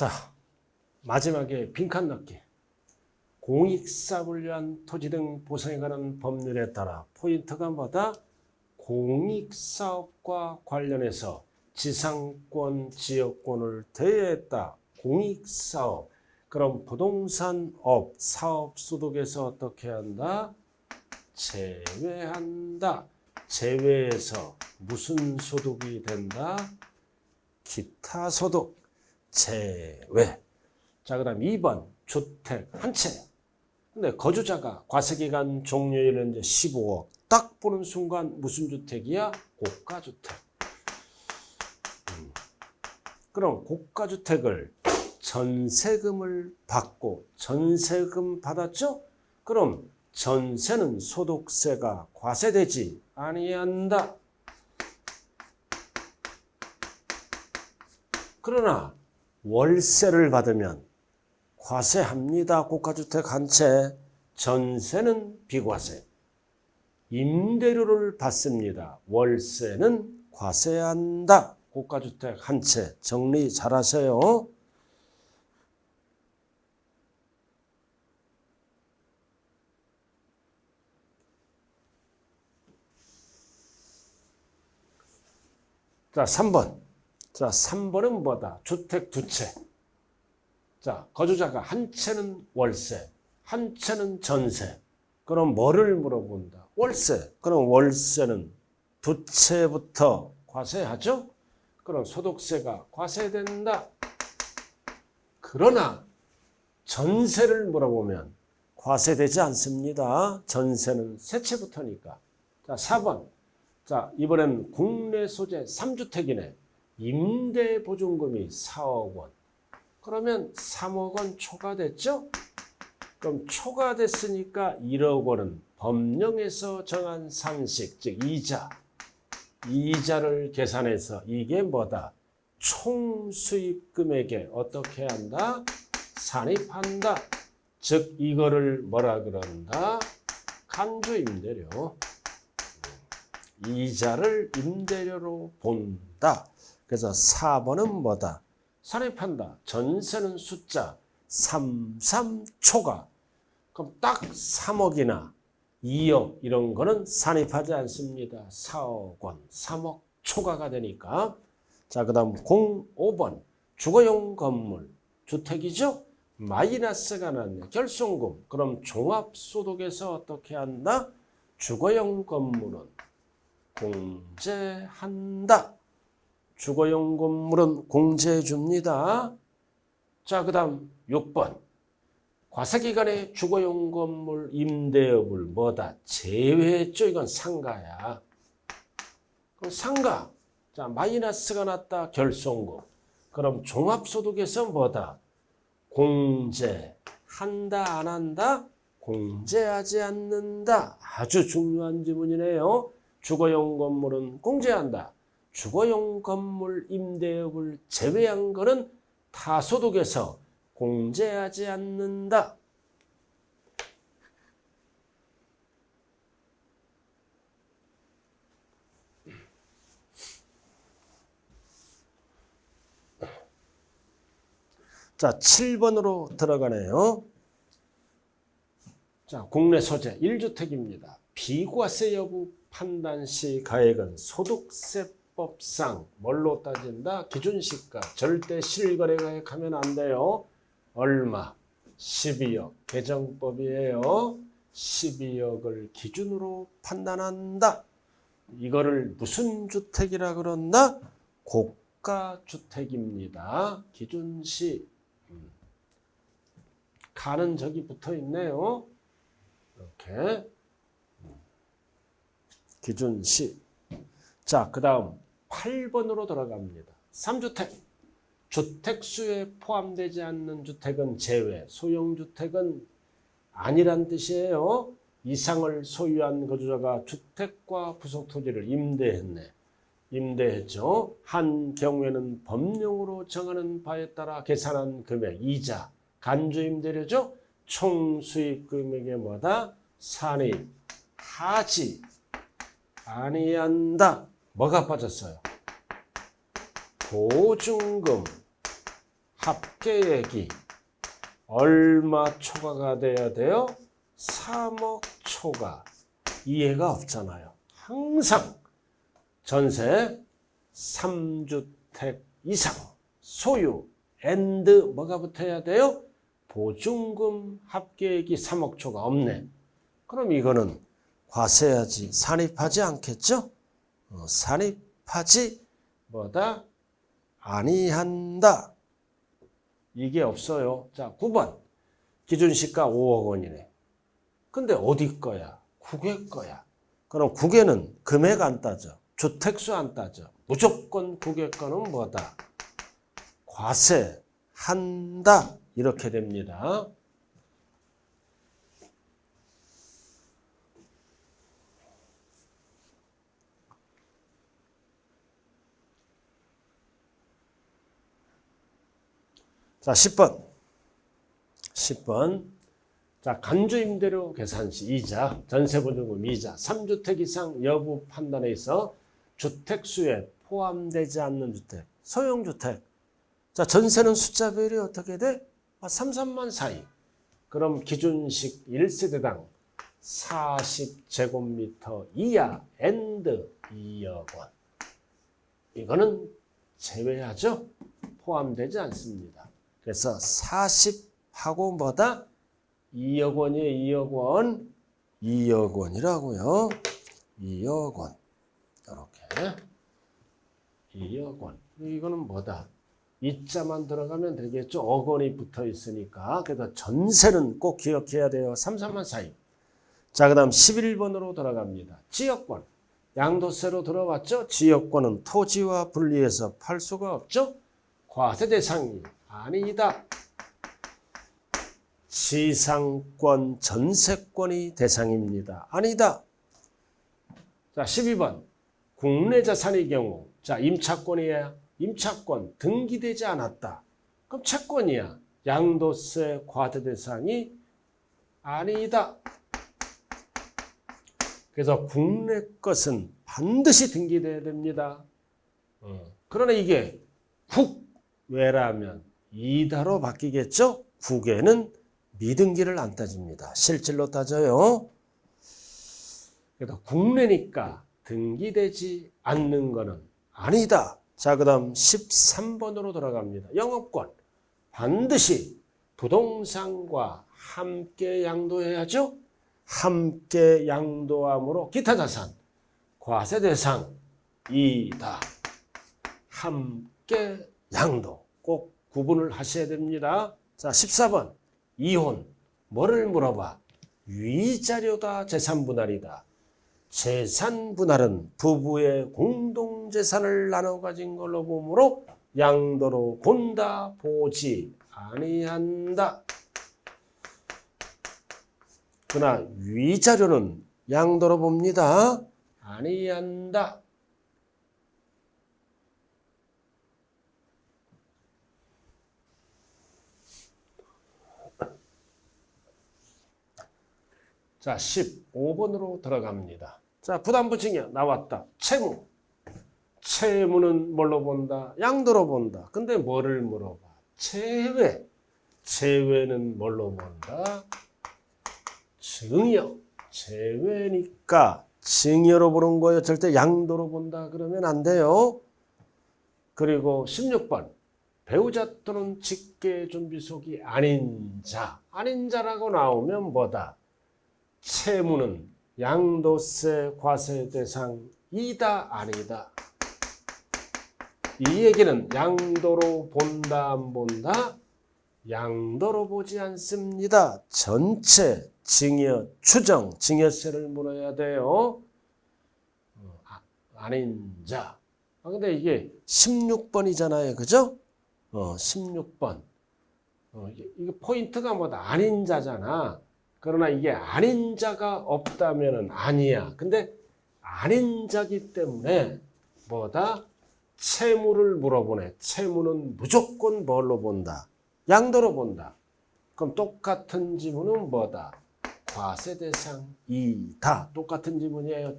자, 마지막에 빈칸 넣기. 공익사업을 위한 토지 등 보상에 관한 법률에 따라 포인트가 뭐다? 공익사업과 관련해서 지상권, 지역권을 대여했다. 공익사업. 그럼 부동산업, 사업 소득에서 어떻게 한다? 제외한다. 제외해서 무슨 소득이 된다? 기타 소득. 제외. 자, 그 다음 2번. 주택 한 채. 근데 거주자가 과세기간 종료일은 이제 15억. 딱 보는 순간 무슨 주택이야? 고가주택. 음. 그럼 고가주택을 전세금을 받고 전세금 받았죠? 그럼 전세는 소득세가 과세되지 아니한다. 그러나 월세를 받으면 과세합니다. 고가주택 한 채. 전세는 비과세. 임대료를 받습니다. 월세는 과세한다. 고가주택 한 채. 정리 잘 하세요. 자, 3번. 자, 3번은 뭐다? 주택 두 채. 자, 거주자가 한 채는 월세, 한 채는 전세. 그럼 뭐를 물어본다? 월세. 그럼 월세는 두 채부터 과세하죠? 그럼 소득세가 과세된다. 그러나 전세를 물어보면 과세되지 않습니다. 전세는 세 채부터니까. 자, 4번. 자, 이번엔 국내 소재 3주택이네. 임대보증금이 4억 원. 그러면 3억 원 초과됐죠? 그럼 초과됐으니까 1억 원은 법령에서 정한 상식, 즉 이자. 이자를 계산해서 이게 뭐다? 총 수입 금액에 어떻게 한다? 산입한다. 즉 이거를 뭐라 그런다? 간주 임대료. 이자를 임대료로 본다. 그래서 4번은 뭐다? 산입한다. 전세는 숫자 33초가. 그럼 딱 3억이나 2억 이런 거는 산입하지 않습니다. 4억 원, 3억 초과가 되니까. 자, 그 다음 05번. 주거용 건물. 주택이죠? 마이너스가 났네. 결손금. 그럼 종합소득에서 어떻게 한다? 주거용 건물은 공제한다. 주거용 건물은 공제해 줍니다. 자, 그 다음 6번. 과세기간에 주거용 건물 임대업을 뭐다? 제외했죠? 이건 상가야. 그럼 상가. 자, 마이너스가 났다. 결손금. 그럼 종합소득에서 뭐다? 공제한다, 안 한다? 공제하지 않는다. 아주 중요한 지문이네요. 주거용 건물은 공제한다. 주거용 건물 임대업을 제외한 것은 타소득에서 공제하지 않는다. 자, 7번으로 들어가네요. 자, 국내 소재 1주택입니다. 비과세 여부 판단 시 가액은 소득세 법상 뭘로 따진다? 기준시가 절대 실거래가액 하면 안 돼요. 얼마? 12억. 개정법이에요. 12억을 기준으로 판단한다. 이거를 무슨 주택이라 그런다? 고가주택입니다. 기준시. 음. 가는 저기 붙어 있네요. 이렇게. 기준시. 자, 그 다음 8번으로 들어갑니다. 3주택. 주택수에 포함되지 않는 주택은 제외, 소형주택은 아니란 뜻이에요. 이상을 소유한 거주자가 주택과 부속토지를 임대했네. 임대했죠. 한 경우에는 법령으로 정하는 바에 따라 계산한 금액, 이자, 간주임대료죠. 총 수익 금액의 뭐다? 산입 하지 아니한다. 뭐가 빠졌어요? 보증금 합계액이 얼마 초과가 돼야 돼요? 3억 초과. 이해가 없잖아요. 항상 전세 3주택 이상 소유 앤드 뭐가 붙어야 돼요? 보증금 합계액이 3억 초가 없네. 그럼 이거는 과세하지 산입하지 않겠죠? 어, 산입하지 뭐다 아니한다. 이게 없어요. 자, 9번. 기준 시가 5억 원이네. 근데 어디 거야? 국외 거야. 그럼 국외는 금액 안 따져. 주택수 안 따져. 무조건 국외 거는 뭐다? 과세 한다. 이렇게 됩니다. 자, 10번. 10번. 자, 간주임대료 계산 시 이자, 전세보증금 이자, 3주택 이상 여부 판단에 있어 주택수에 포함되지 않는 주택, 소형주택. 자, 전세는 숫자별이 어떻게 돼? 아, 3, 3만 사이. 그럼 기준식 1세대당 40제곱미터 이하 앤드 2억 원. 이거는 제외하죠? 포함되지 않습니다. 그래서 40하고 뭐다? 2억 원이에요, 2억 원. 2억 원이라고요. 2억 원. 이렇게. 2억 원. 이거는 뭐다? 이자만 들어가면 되겠죠. 억 원이 붙어 있으니까. 그래서 전세는 꼭 기억해야 돼요. 3, 4만 사이. 자, 그 다음 11번으로 들어갑니다. 지역권. 양도세로 들어왔죠? 지역권은 토지와 분리해서 팔 수가 없죠? 과세 대상이 아니다. 지상권, 전세권이 대상입니다. 아니다. 자, 12번. 국내 자산의 경우, 자, 임차권이야. 임차권 등기되지 않았다. 그럼 채권이야. 양도세 과세 대상이 아니다. 그래서 국내 것은 반드시 등기돼야 됩니다. 어. 그러나 이게 국외라면 이다로 바뀌겠죠? 국외는 미등기를 안 따집니다. 실질로 따져요. 그래서 국내니까 등기되지 않는 것은 아니다. 자, 그 다음 13번으로 들어갑니다. 영업권. 반드시 부동산과 함께 양도해야죠. 함께 양도함으로 기타 자산, 과세 대상, 이다. 함께 양도. 꼭 구분을 하셔야 됩니다. 자, 14번. 이혼. 뭐를 물어봐? 위자료다, 재산분할이다. 재산분할은 부부의 공동재산을 나눠 가진 걸로 보므로 양도로 본다, 보지 아니한다. 그러나 위자료는 양도로 봅니다. 아니한다. 자, 15번으로 들어갑니다. 자, 부담부증이야. 나왔다. 채무. 채무는 뭘로 본다? 양도로 본다. 근데 뭐를 물어봐? 채외. 채외는 뭘로 본다? 증여. 채외니까 증여로 보는 거예요. 절대 양도로 본다. 그러면 안 돼요. 그리고 16번. 배우자 또는 직계 준비속이 아닌 자. 아닌 자라고 나오면 뭐다? 채무는 양도세 과세 대상 이다 아니다. 이 얘기는 양도로 본다 안 본다? 양도로 보지 않습니다. 전체 증여 추정 증여세를 물어야 돼요. 어, 아, 아닌 자. 아 근데 이게 16번이잖아요. 그죠? 어, 16번. 어, 이게 포인트가 뭐다? 아닌 자잖아. 그러나 이게 아닌 자가 없다면 아니야. 근데 아닌 자기 때문에 뭐다? 채무를 물어보네. 채무는 무조건 뭘로 본다? 양도로 본다. 그럼 똑같은 지문은 뭐다? 과세 대상 이다. 똑같은 지문이에요.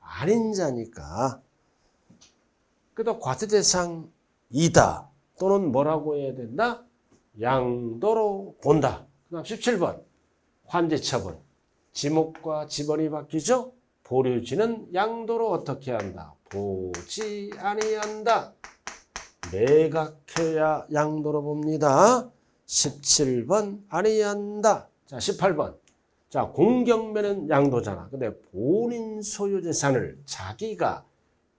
아닌 자니까. 그래도 과세 대상 이다. 또는 뭐라고 해야 된다? 양도로 본다. 그 다음 17번. 환지 처분. 지목과 지번이 바뀌죠? 보류지는 양도로 어떻게 한다? 보지 아니한다. 매각해야 양도로 봅니다. 17번 아니한다. 자, 18번. 자, 공경매는 양도잖아. 근데 본인 소유 재산을 자기가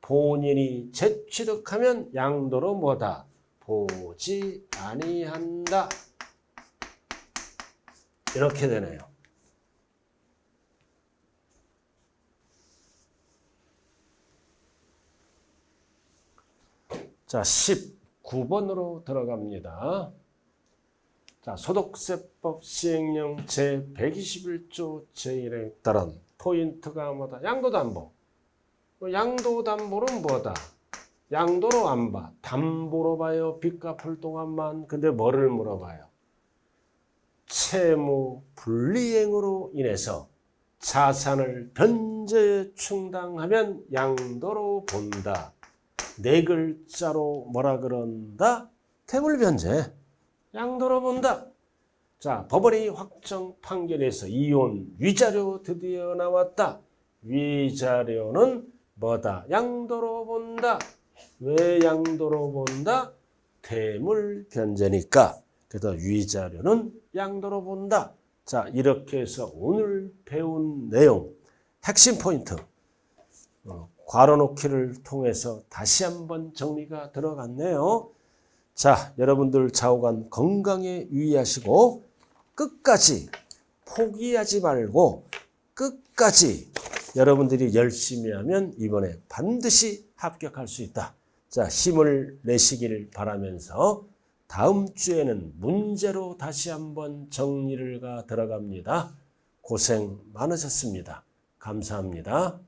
본인이 재취득하면 양도로 뭐다? 보지 아니한다. 이렇게 되네요. 자, 19번으로 들어갑니다. 자, 소득세법 시행령 제121조 제1에 따른 포인트가 뭐다? 양도담보. 그 양도담보는 뭐다? 양도로 안 봐. 담보로 봐요. 빚 갚을 동안만. 근데 뭐를 물어봐요? 채무 불이행으로 인해서 자산을 변제 충당하면 양도로 본다. 네 글자로 뭐라 그런다? 태물 변제. 양도로 본다. 자, 법원이 확정 판결에서 이혼 위자료 드디어 나왔다. 위자료는 뭐다? 양도로 본다. 왜 양도로 본다? 태물 변제니까. 그래서 위자료는 양도로 본다. 자, 이렇게 해서 오늘 배운 내용, 핵심 포인트, 어, 괄호 놓기를 통해서 다시 한번 정리가 들어갔네요. 자, 여러분들 좌우간 건강에 유의하시고 끝까지 포기하지 말고 끝까지 여러분들이 열심히 하면 이번에 반드시 합격할 수 있다. 자, 힘을 내시길 바라면서 다음 주에는 문제로 다시 한번 정리를 가 들어갑니다. 고생 많으셨습니다. 감사합니다.